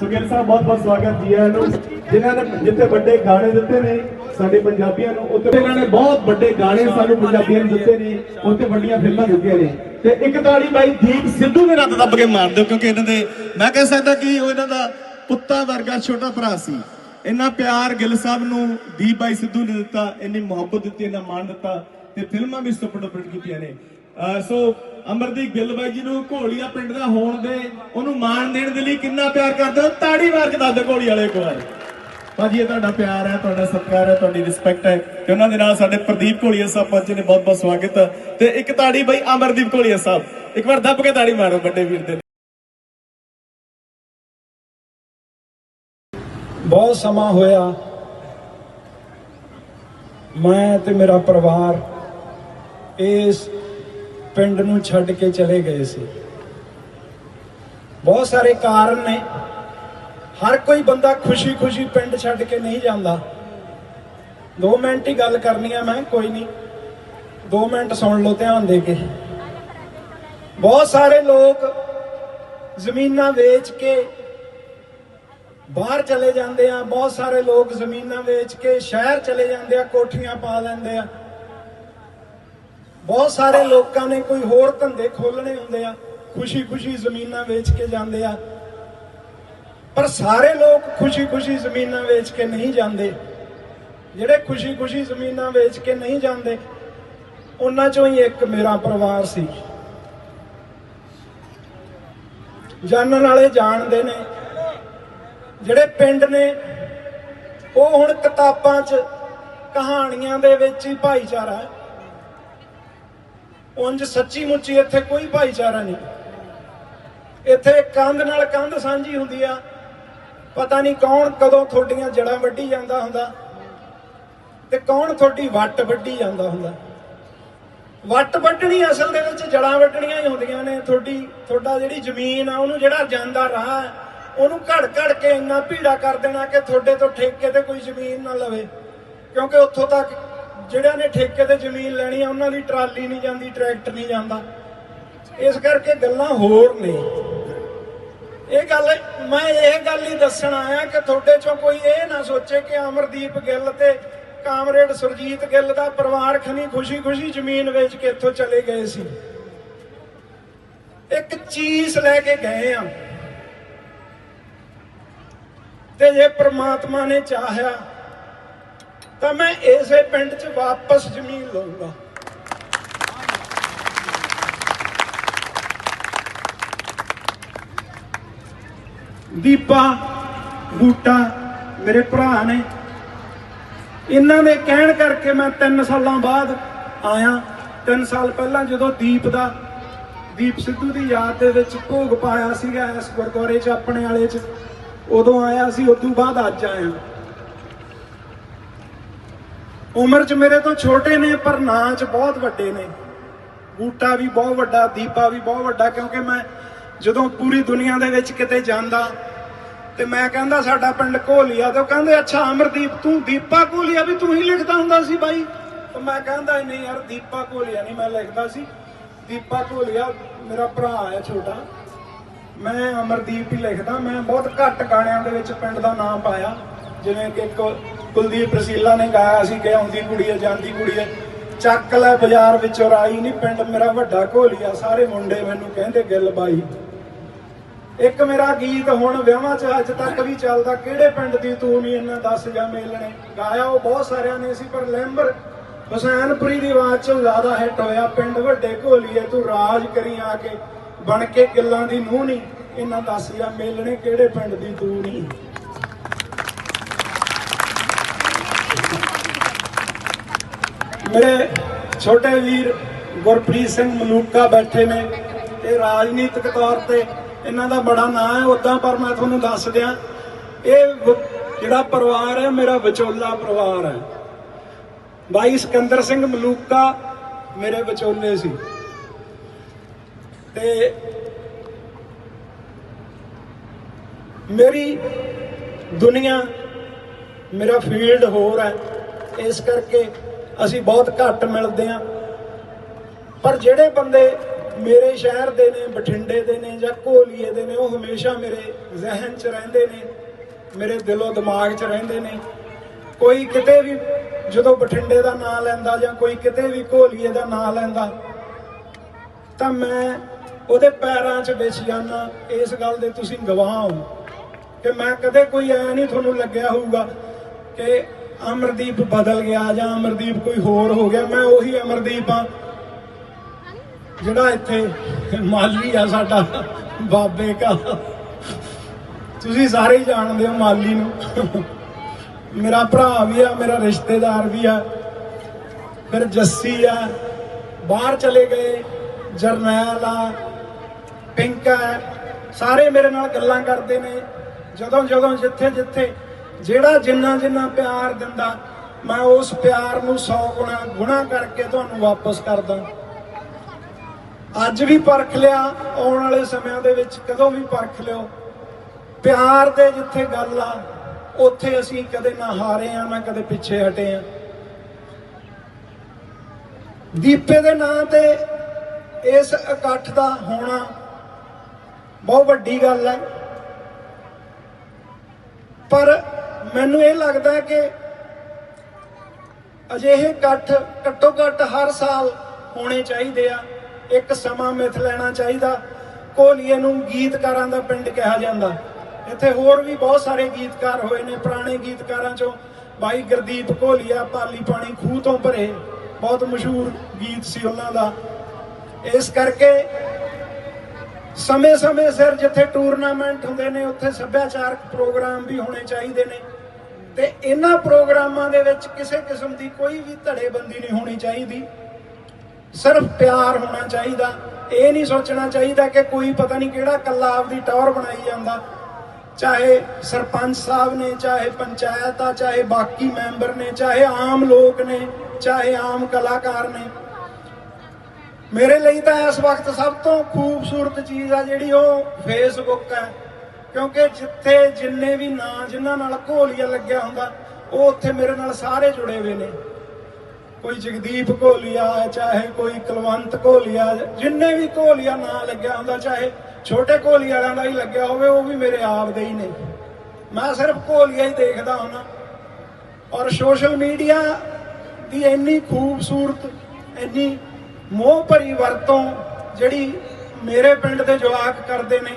ਸੁਖੇਲ ਸਾਹਿਬ, ਬਹੁਤ ਬਹੁਤ ਸਵਾਗਤ ਜੀ ਆਇਆਂ ਨੂੰ। ਜਿਨ੍ਹਾਂ ਨੇ ਜਿੱਥੇ ਵੱਡੇ ਗਾਣੇ ਦਿੱਤੇ ਨੇ ਸਾਡੇ ਪੰਜਾਬੀਆਂ ਨੂੰ, ਉੱਥੇ ਇਹਨਾਂ ਨੇ ਬਹੁਤ ਵੱਡੇ ਗਾਣੇ ਸਾਨੂੰ ਪੰਜਾਬੀਆਂ ਨੂੰ ਦਿੱਤੇ ਨੇ, ਉੱਥੇ ਵੱਡੀਆਂ ਫਿਲਮਾਂ ਦਿੱਤੀਆਂ ਨੇ। ਤੇ ਇੱਕ ਤਾੜੀ ਬਾਈ ਦੀਪ ਸਿੱਧੂ ਦੇ ਰੱਤ ਦੱਬ ਕੇ ਮਾਰ ਦਿਓ, ਕਿਉਂਕਿ ਇਹਨਾਂ ਦੇ ਮੈਂ ਕਹਿ ਸਕਦਾ ਕਿ ਉਹ ਇਹਨਾਂ ਦਾ ਪੁੱਤਾਂ ਵਰਗਾ ਛੋਟਾ ਭਰਾ ਸੀ। ਇੰਨਾ ਪਿਆਰ ਗਿੱਲ ਸਾਹਿਬ ਨੂੰ ਦੀਪ ਬਾਈ ਸਿੱਧੂ ਨੇ ਦਿੱਤਾ, ਇੰਨੀ ਮੁਹੱਬਤ ਦਿੱਤੀ, ਇੰਨਾ ਮਾਣ ਦਿੱਤਾ, ਤੇ ਫਿਲਮਾਂ ਵੀ ਸੁਪਰ ਡੁਪਰ ਕੀਤੀਆਂ ਨੇ। ਸੋ ਅਮਰਦੀਪ ਗਿੱਲ ਬਾਈ ਜੀ ਨੂੰ ਘੋਲੀਆ ਪਿੰਡ ਦਾ ਹੋਣ ਦੇ, ਉਹਨੂੰ ਮਾਣ ਦੇਣ ਦੇ ਲਈ ਕਿੰਨਾ ਪਿਆਰ ਕਰਦੇ ਹੋ? ਤਾੜੀ ਮਾਰ ਕੇ ਦੱਸ ਦਿਓ ਘੋਲੀ ਵਾਲੇ ਇੱਕ ਭਾਜੀ, ਇਹ ਤੁਹਾਡਾ ਪਿਆਰ ਹੈ, ਤੁਹਾਡਾ ਸਤਿਕਾਰ ਹੈ, ਤੁਹਾਡੀ ਰਿਸਪੈਕਟ ਹੈ ਤੇ ਉਹਨਾਂ ਦੇ ਨਾਲ ਸਾਡੇ ਪ੍ਰਦੀਪ ਘੋਲੀਆ ਸਾਹਿਬ ਪਹੁੰਚੇ ਨੇ ਬਹੁਤ ਬਹੁਤ ਸਵਾਗਤ। ਤੇ ਇੱਕ ਤਾੜੀ ਬਾਈ ਅਮਰਦੀਪ ਘੋਲੀਆ ਸਾਹਿਬ, ਇੱਕ ਵਾਰ ਦੱਬ ਕੇ ਤਾੜੀ ਮਾਰੋ ਵੱਡੇ ਵੀਰ ਦੇ ਬਹੁਤ ਸਮਾਂ ਹੋਇਆ। ਮੈਂ ਤੇ ਮੇਰਾ ਪਰਿਵਾਰ ਇਸ ਪਿੰਡ ਨੂੰ ਛੱਡ ਕੇ ਚਲੇ ਗਏ ਸੀ। ਬਹੁਤ ਸਾਰੇ ਕਾਰਨ ਨੇ। ਹਰ ਕੋਈ ਬੰਦਾ ਖੁਸ਼ੀ-ਖੁਸ਼ੀ ਪਿੰਡ ਛੱਡ ਕੇ ਨਹੀਂ ਜਾਂਦਾ। 2 ਮਿੰਟ ਹੀ ਗੱਲ ਕਰਨੀ ਆ ਮੈਂ, ਕੋਈ ਨਹੀਂ। 2 ਮਿੰਟ ਸੁਣ ਲਓ ਧਿਆਨ ਦੇ ਕੇ। ਬਹੁਤ ਸਾਰੇ ਲੋਕ ਜ਼ਮੀਨਾਂ ਵੇਚ ਕੇ ਬਾਹਰ ਚਲੇ ਜਾਂਦੇ ਆ। ਬਹੁਤ ਸਾਰੇ ਲੋਕ ਜ਼ਮੀਨਾਂ ਵੇਚ ਕੇ ਸ਼ਹਿਰ ਚਲੇ ਜਾਂਦੇ ਆ, ਕੋਠੀਆਂ ਪਾ ਲੈਂਦੇ ਆ। ਬਹੁਤ ਸਾਰੇ ਲੋਕਾਂ ਨੇ ਕੋਈ ਹੋਰ ਧੰਦੇ ਖੋਲਣੇ ਹੁੰਦੇ ਆ, ਖੁਸ਼ੀ-ਖੁਸ਼ੀ ਜ਼ਮੀਨਾਂ ਵੇਚ ਕੇ ਜਾਂਦੇ ਆ। ਪਰ ਸਾਰੇ ਲੋਕ ਖੁਸ਼ੀ-ਖੁਸ਼ੀ ਜ਼ਮੀਨਾਂ ਵੇਚ ਕੇ ਨਹੀਂ ਜਾਂਦੇ। ਜਿਹੜੇ ਖੁਸ਼ੀ-ਖੁਸ਼ੀ ਜ਼ਮੀਨਾਂ ਵੇਚ ਕੇ ਨਹੀਂ ਜਾਂਦੇ, ਉਹਨਾਂ ਚੋਂ ਹੀ ਇੱਕ ਮੇਰਾ ਪਰਿਵਾਰ ਸੀ। ਜਾਣਨ ਵਾਲੇ ਜਾਣਦੇ ਨੇ, ਜਿਹੜੇ ਪਿੰਡ ਨੇ, ਉਹ ਹੁਣ ਕਿਤਾਬਾਂ 'ਚ ਕਹਾਣੀਆਂ ਦੇ ਵਿੱਚ ਹੀ ਭਾਈਚਾਰਾ ਹੈ। ਉਂਝ ਸੱਚੀ ਮੁੱਚੀ ਇੱਥੇ ਕੋਈ ਭਾਈਚਾਰਾ ਨਹੀਂ। ਇੱਥੇ ਕੰਧ ਨਾਲ ਕੰਧ ਸਾਂਝੀ ਹੁੰਦੀ ਆ। ਪਤਾ ਨਹੀਂ ਕੌਣ ਕਦੋਂ ਤੁਹਾਡੀਆਂ ਜੜਾਂ ਵੱਢੀ ਜਾਂਦਾ ਹੁੰਦਾ ਤੇ ਕੌਣ ਤੁਹਾਡੀ ਵੱਟ ਵੱਢੀ ਜਾਂਦਾ ਹੁੰਦਾ। ਵੱਟ ਵੱਢਣੀ ਅਸਲ ਦੇ ਵਿੱਚ ਜੜਾਂ ਵੱਢਣੀਆਂ ਹੀ ਹੁੰਦੀਆਂ ਨੇ। ਤੁਹਾਡੀ, ਤੁਹਾਡਾ ਜਿਹੜੀ ਜ਼ਮੀਨ ਆ, ਉਹਨੂੰ ਜਿਹੜਾ ਜਾਂਦਾ ਰਾਹ ਹੈ ਉਹਨੂੰ ਘੜ ਘੜ ਕੇ ਇੰਨਾ ਭੀੜਾ ਕਰ ਦੇਣਾ ਕਿ ਤੁਹਾਡੇ ਤੋਂ ਠੇਕੇ ਤੇ ਕੋਈ ਜ਼ਮੀਨ ਨਾ ਲਵੇ। ਕਿਉਂਕਿ ਉੱਥੋਂ ਤੱਕ ਜਿਹੜਿਆਂ ਨੇ ਠੇਕੇ ਤੇ ਜ਼ਮੀਨ ਲੈਣੀ ਆ, ਉਹਨਾਂ ਦੀ ਟਰਾਲੀ ਨਹੀਂ ਜਾਂਦੀ, ਟਰੈਕਟਰ ਨਹੀਂ ਜਾਂਦਾ। ਇਸ ਕਰਕੇ ਗੱਲਾਂ ਹੋਰ ਨੇ। ਇਹ ਗੱਲ, ਮੈਂ ਇਹ ਗੱਲ ਹੀ ਦੱਸਣ ਆਇਆ ਕਿ ਤੁਹਾਡੇ ਚੋਂ ਕੋਈ ਇਹ ਨਾ ਸੋਚੇ ਕਿ ਅਮਰਦੀਪ ਗਿੱਲ ਤੇ ਕਾਮਰੇਡ ਸੁਰਜੀਤ ਗਿੱਲ ਦਾ ਪਰਿਵਾਰ ਖਨੀ ਖੁਸ਼ੀ-ਖੁਸ਼ੀ ਜ਼ਮੀਨ ਵੇਚ ਕੇ ਇੱਥੋਂ ਚਲੇ ਗਏ ਸੀ। ਇੱਕ ਚੀਜ਼ ਲੈ ਕੇ ਗਏ ਆ। ਤੇ ਜੇ ਪ੍ਰਮਾਤਮਾ ਨੇ ਚਾਹਿਆ ਤਾਂ ਮੈਂ ਇਸੇ ਪਿੰਡ 'ਚ ਵਾਪਸ ਜ਼ਮੀਨ ਲਊਂਗਾ। ਦੀਪਾ, ਬੂਟਾ ਮੇਰੇ ਭਰਾ ਨੇ। ਇਹਨਾਂ ਦੇ ਕਹਿਣ ਕਰਕੇ ਮੈਂ 3 ਸਾਲਾਂ ਬਾਅਦ ਆਇਆ। 3 ਸਾਲ ਪਹਿਲਾਂ ਜਦੋਂ ਦੀਪ ਦਾ, ਦੀਪ ਸਿੱਧੂ ਦੀ ਯਾਦ ਦੇ ਵਿੱਚ ਭੋਗ ਪਾਇਆ ਸੀਗਾ ਇਸ ਗੁਰਦੁਆਰੇ 'ਚ, ਆਪਣੇ ਵਾਲੇ 'ਚ, ਉਦੋਂ ਆਇਆ ਸੀ, ਉਦੋਂ ਬਾਅਦ ਅੱਜ ਆਇਆ। ਉਮਰ 'ਚ ਮੇਰੇ ਤੋਂ ਛੋਟੇ ਨੇ, ਪਰ ਨਾਂ 'ਚ ਬਹੁਤ ਵੱਡੇ ਨੇ। ਬੂਟਾ ਵੀ ਬਹੁਤ ਵੱਡਾ, ਦੀਪਾ ਵੀ ਬਹੁਤ ਵੱਡਾ, ਕਿਉਂਕਿ ਮੈਂ ਜਦੋਂ ਪੂਰੀ ਦੁਨੀਆ ਦੇ ਵਿੱਚ ਕਿਤੇ ਜਾਂਦਾ ਤੇ ਮੈਂ ਕਹਿੰਦਾ ਸਾਡਾ ਪਿੰਡ ਘੋਲੀਆ, ਤੇ ਉਹ ਕਹਿੰਦੇ, ਅੱਛਾ ਅਮਰਦੀਪ, ਤੂੰ ਦੀਪਾ ਘੋਲੀਆ ਵੀ ਤੂੰ ਹੀ ਲਿਖਦਾ ਹੁੰਦਾ ਸੀ ਬਾਈ? ਤੇ ਮੈਂ ਕਹਿੰਦਾ, ਨਹੀਂ ਯਾਰ, ਦੀਪਾ ਘੋਲੀਆ ਨਹੀਂ ਮੈਂ ਲਿਖਦਾ ਸੀ। ਦੀਪਾ ਘੋਲੀਆ ਮੇਰਾ ਭਰਾ ਹੈ ਛੋਟਾ। ਮੈਂ ਅਮਰਦੀਪ ਹੀ ਲਿਖਦਾ। ਮੈਂ ਬਹੁਤ ਘੱਟ ਗਾਣਿਆਂ ਦੇ ਵਿੱਚ ਪਿੰਡ ਦਾ ਨਾਮ ਪਾਇਆ, ਜਿਵੇਂ ਕਿ ਇੱਕ ਕੁਲਦੀਪ ਰਸੀਲਾ ਨੇ ਗਾਇਆ ਸੀ ਕਿ ਆਉਂਦੀ ਕੁੜੀ ਹੈ ਜਾਂਦੀ ਕੁੜੀ ਹੈ ਚੱਕ ਲੈ ਬਾਜ਼ਾਰ ਵਿੱਚੋਂ, ਰਾਈ ਨਹੀਂ ਪਿੰਡ, ਮੇਰਾ ਵੱਡਾ ਘੋਲੀਆ, ਸਾਰੇ ਮੁੰਡੇ ਮੈਨੂੰ ਕਹਿੰਦੇ ਗਿੱਲ ਬਾਈ। ਇੱਕ ਮੇਰਾ ਗੀਤ ਹੁਣ ਵਿਆਹਾਂ 'ਚ ਅੱਜ ਤੱਕ ਵੀ ਚੱਲਦਾ, ਕਿਹੜੇ ਪਿੰਡ ਦੀ ਤੂੰ ਨਹੀਂ ਇਹਨਾਂ ਦੱਸ ਜਾ ਮੇਲਣੇ। ਗਾਇਆ ਉਹ ਬਹੁਤ ਸਾਰਿਆਂ ਨੇ ਸੀ, ਪਰ ਲੈਂਬਰ ਹੁਸੈਨਪੁਰੀ ਦੀ ਆਵਾਜ਼ 'ਚ ਜ਼ਿਆਦਾ ਹਿੱਟ ਹੋਇਆ। ਪਿੰਡ ਵੱਡੇ ਘੋਲੀਏ, ਤੂੰ ਰਾਜ ਕਰੀ ਆ ਕੇ, ਬਣ ਕੇ ਗਿੱਲਾਂ ਦੀ ਨੂੰਹ ਨਹੀਂ ਇਹਨਾਂ ਦੱਸ ਜਾ ਮੇਲਣੇ, ਕਿਹੜੇ ਪਿੰਡ ਦੀ ਤੂੰ ਨਹੀਂ ਮੇਰੇ ਛੋਟੇ ਵੀਰ ਗੁਰਪ੍ਰੀਤ ਸਿੰਘ ਮਲੂਕਾ ਬੈਠੇ ਨੇ ਇਹ ਰਾਜਨੀਤਿਕ ਤੌਰ ਤੇ ਇਹਨਾਂ ਦਾ ਬੜਾ ਨਾਂ ਹੈ ਉਦਾਂ ਪਰ ਮੈਂ ਤੁਹਾਨੂੰ ਦੱਸ ਦਿਆਂ, ਇਹ ਜਿਹੜਾ ਪਰਿਵਾਰ ਹੈ, ਮੇਰਾ ਵਿਚੋਲਾ ਪਰਿਵਾਰ ਹੈ। ਬਾਈ ਸਿਕੰਦਰ ਸਿੰਘ ਮਲੂਕਾ ਮੇਰੇ ਵਿਚੋਲੇ ਸੀ। ਤੇ ਮੇਰੀ ਦੁਨੀਆ ਮੇਰਾ ਫੀਲਡ ਹੋਰ ਹੈ, ਇਸ ਕਰਕੇ ਅਸੀਂ ਬਹੁਤ ਘੱਟ ਮਿਲਦੇ ਹਾਂ। ਪਰ ਜਿਹੜੇ ਬੰਦੇ ਮੇਰੇ ਸ਼ਹਿਰ ਦੇ ਨੇ, ਬਠਿੰਡੇ ਦੇ ਨੇ ਜਾਂ ਕੋਲੀਏ ਦੇ ਨੇ, ਉਹ ਹਮੇਸ਼ਾ ਮੇਰੇ ਜ਼ਿਹਨ 'ਚ ਰਹਿੰਦੇ ਨੇ, ਮੇਰੇ ਦਿਲੋਂ ਦਿਮਾਗ 'ਚ ਰਹਿੰਦੇ ਨੇ। ਕੋਈ ਕਿਤੇ ਵੀ ਜਦੋਂ ਬਠਿੰਡੇ ਦਾ ਨਾਂ ਲੈਂਦਾ ਜਾਂ ਕੋਈ ਕਿਤੇ ਵੀ ਕੋਲੀਏ ਦਾ ਨਾਂ ਲੈਂਦਾ, ਤਾਂ ਮੈਂ ਉਹਦੇ ਪੈਰਾਂ 'ਚ ਵਿਛ ਜਾਣਾ ਇਸ ਗੱਲ ਦੇ ਤੁਸੀਂ ਗਵਾਹ ਹੋ। ਕਿ ਮੈਂ ਕਦੇ ਕੋਈ ਐ ਨਹੀਂ ਤੁਹਾਨੂੰ ਲੱਗਿਆ ਹੋਊਗਾ ਕਿ ਅਮਰਦੀਪ ਬਦਲ ਗਿਆ ਜਾਂ ਅਮਰਦੀਪ ਕੋਈ ਹੋਰ ਹੋ ਗਿਆ ਮੈਂ ਉਹੀ ਅਮਰਦੀਪ ਆ ਜਿਹੜਾ ਇੱਥੇ ਮਾਲੀ ਆ ਸਾਡਾ ਬਾਬੇ ਕਾ। ਤੁਸੀਂ ਸਾਰੇ ਜਾਣਦੇ ਹੋ ਮਾਲੀ ਨੂੰ। ਮੇਰਾ ਭਰਾ ਵੀ ਆ ਮੇਰਾ ਰਿਸ਼ਤੇਦਾਰ ਵੀ ਆ ਫਿਰ ਜੱਸੀ ਆ। ਬਾਹਰ ਚਲੇ ਗਏ ਜਰਨੈਲ ਆ ਪਿੰਕਾ ਹੈ, ਸਾਰੇ ਮੇਰੇ ਨਾਲ ਗੱਲਾਂ ਕਰਦੇ ਨੇ ਜਦੋਂ ਜਦੋਂ ਜਿੱਥੇ ਜਿੱਥੇ ਜਿਹੜਾ ਜਿੰਨਾ ਜਿੰਨਾ ਪਿਆਰ ਦਿੰਦਾ, ਮੈਂ ਉਸ ਪਿਆਰ ਨੂੰ 100 ਗੁਣਾ ਗੁਣਾ ਕਰਕੇ ਤੁਹਾਨੂੰ ਵਾਪਸ ਕਰਦਾ। ਅੱਜ ਵੀ ਪਰਖ ਲਿਆ, ਆਉਣ ਵਾਲੇ ਸਮਿਆਂ ਦੇ ਵਿੱਚ ਕਦੋਂ ਵੀ ਪਰਖ ਲਿਓ। ਪਿਆਰ ਦੇ ਜਿੱਥੇ ਗੱਲ ਆ, ਉੱਥੇ ਅਸੀਂ ਕਦੇ ਨਾ ਹਾਰੇ ਆ, ਨਾ ਕਦੇ ਪਿੱਛੇ ਹਟੇ ਆ। ਦੀਪੇ ਦੇ ਨਾਂ ਤੇ ਇਸ ਇਕੱਠ ਦਾ ਹੋਣਾ ਬਹੁਤ ਵੱਡੀ ਗੱਲ ਹੈ। ਪਰ ਮੈਨੂੰ ਇਹ ਲੱਗਦਾ ਹੈ ਕਿ ਅਜਿਹੇ ਇਕੱਠ ਘੱਟੋ ਘੱਟ ਹਰ ਸਾਲ ਹੋਣੇ ਚਾਹੀਦੇ ਆ। ਇੱਕ ਸਮਾਂ ਮਿਥ ਲੈਣਾ ਚਾਹੀਦਾ। ਕੋਲੀਏ ਨੂੰ ਗੀਤਕਾਰਾਂ ਦਾ ਪਿੰਡ ਕਿਹਾ ਜਾਂਦਾ। ਇੱਥੇ ਹੋਰ ਵੀ ਬਹੁਤ ਸਾਰੇ ਗੀਤਕਾਰ ਹੋਏ ਨੇ, ਪੁਰਾਣੇ ਗੀਤਕਾਰਾਂ ਚੋਂ। ਬਾਈ ਗੁਰਦੀਪ ਕੋਲੀਆ ਪਾਲੀ ਪਾਣੀ ਖੂਹ ਤੋਂ ਭਰੇ। ਬਹੁਤ ਮਸ਼ਹੂਰ ਗੀਤ ਸੀ ਉਹਨਾਂ ਦਾ। ਇਸ ਕਰਕੇ ਸਮੇਂ-ਸਮੇਂ ਸਿਰ ਜਿੱਥੇ ਟੂਰਨਾਮੈਂਟ ਹੁੰਦੇ ਨੇ, ਉੱਥੇ ਸੱਭਿਆਚਾਰਕ ਪ੍ਰੋਗਰਾਮ ਵੀ ਹੋਣੇ ਚਾਹੀਦੇ ਨੇ। ਤੇ ਇਹਨਾਂ ਪ੍ਰੋਗਰਾਮਾਂ ਦੇ ਵਿੱਚ ਕਿਸੇ ਕਿਸਮ ਦੀ ਕੋਈ ਵੀ ਧੜੇਬੰਦੀ ਨਹੀਂ ਹੋਣੀ ਚਾਹੀਦੀ। ਸਿਰਫ ਪਿਆਰ ਹੋਣਾ ਚਾਹੀਦਾ। ਇਹ ਨਹੀਂ ਸੋਚਣਾ ਚਾਹੀਦਾ ਕਿ ਕੋਈ ਪਤਾ ਨਹੀਂ ਕਿਹੜਾ ਕੱਲਾ ਆਪਦੀ ਟੌਰ ਬਣਾਈ ਜਾਂਦਾ। ਚਾਹੇ ਸਰਪੰਚ ਸਾਹਿਬ ਨੇ, ਚਾਹੇ ਪੰਚਾਇਤ ਆ, ਚਾਹੇ ਬਾਕੀ ਮੈਂਬਰ ਨੇ, ਚਾਹੇ ਆਮ ਲੋਕ ਨੇ, ਚਾਹੇ ਆਮ ਕਲਾਕਾਰ ਨੇ। ਮੇਰੇ ਲਈ ਤਾਂ ਇਸ ਵਕਤ ਸਭ ਤੋਂ ਖੂਬਸੂਰਤ ਚੀਜ਼ ਆ ਜਿਹੜੀ ਉਹ ਫੇਸਬੁੱਕ ਹੈ। ਕਿਉਂਕਿ ਜਿੱਥੇ ਜਿੰਨੇ ਵੀ ਨਾਂ ਜਿਨ੍ਹਾਂ ਨਾਲ ਘੋਲੀਆ ਲੱਗਿਆ ਹੁੰਦਾ, ਉਹ ਉੱਥੇ ਮੇਰੇ ਨਾਲ ਸਾਰੇ ਜੁੜੇ ਹੋਏ ਨੇ। ਕੋਈ ਜਗਦੀਪ ਘੋਲੀਆ, ਚਾਹੇ ਕੋਈ ਕੁਲਵੰਤ ਘੋਲੀਆ, ਜਿੰਨੇ ਵੀ ਘੋਲੀਆ ਨਾਂ ਲੱਗਿਆ ਹੁੰਦਾ, ਚਾਹੇ ਛੋਟੇ ਘੋਲੀ ਵਾਲਿਆਂ ਦਾ ਹੀ ਲੱਗਿਆ ਹੋਵੇ, ਉਹ ਵੀ ਮੇਰੇ ਆਪ ਦੇ ਹੀ ਨੇ। ਮੈਂ ਸਿਰਫ ਘੋਲੀਆ ਹੀ ਦੇਖਦਾ ਹੁੰਦਾ। ਔਰ ਸੋਸ਼ਲ ਮੀਡੀਆ ਦੀ ਇੰਨੀ ਖੂਬਸੂਰਤ, ਇੰਨੀ ਮੋਹ ਭਰੀ ਵਰਤੋਂ ਜਿਹੜੀ ਮੇਰੇ ਪਿੰਡ ਦੇ ਜਵਾਕ ਕਰਦੇ ਨੇ